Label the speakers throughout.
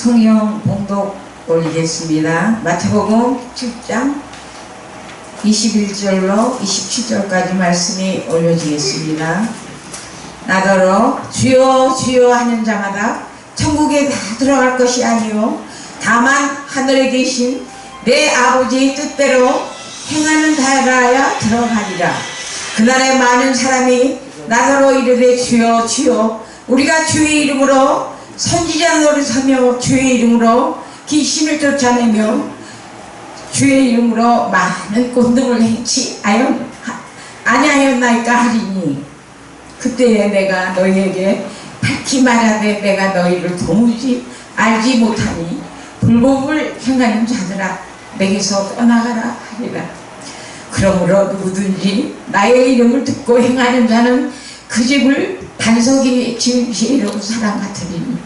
Speaker 1: 성령 봉독 올리겠습니다. 마태복음 7장 21절로 27절까지 말씀이 올려지겠습니다. 나더러 주여 주여 하는 자마다 천국에 다 들어갈 것이 아니요 다만 하늘에 계신 내 아버지의 뜻대로 행하는 자라야 들어가리라. 그날에 많은 사람이 나더러 이르되 주여 주여 우리가 주의 이름으로 선지자 노릇하며 주의 이름으로 귀신을 쫓아내며 주의 이름으로 많은 권능을 행치 아니하였나이까 하리니 그때에 내가 너희에게 밝히 말하되 내가 너희를 도무지 알지 못하니 불법을 행하는 자들아 내게서 떠나가라 하리라. 그러므로 누구든지 나의 이름을 듣고 행하는 자는 그 집을 지은 지혜로 사람 같으리니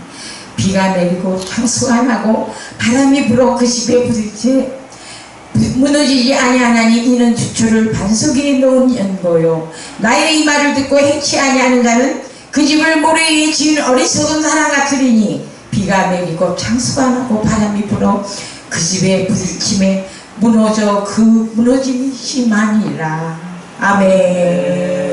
Speaker 1: 비가 내리고 창수가 나고 바람이 불어 그 집에 부딪혀 무너지지 아니하나니 이는 주초를 반석에 놓은 연고요. 나의 이 말을 듣고 행치 아니하는 자는 그 집을 모래 위에 지은 어리석은 사람 같으리니 비가 내리고 창수가 나고 바람이 불어 그 집에 부딪힘에 무너져 그 무너짐이 심하니라. 아멘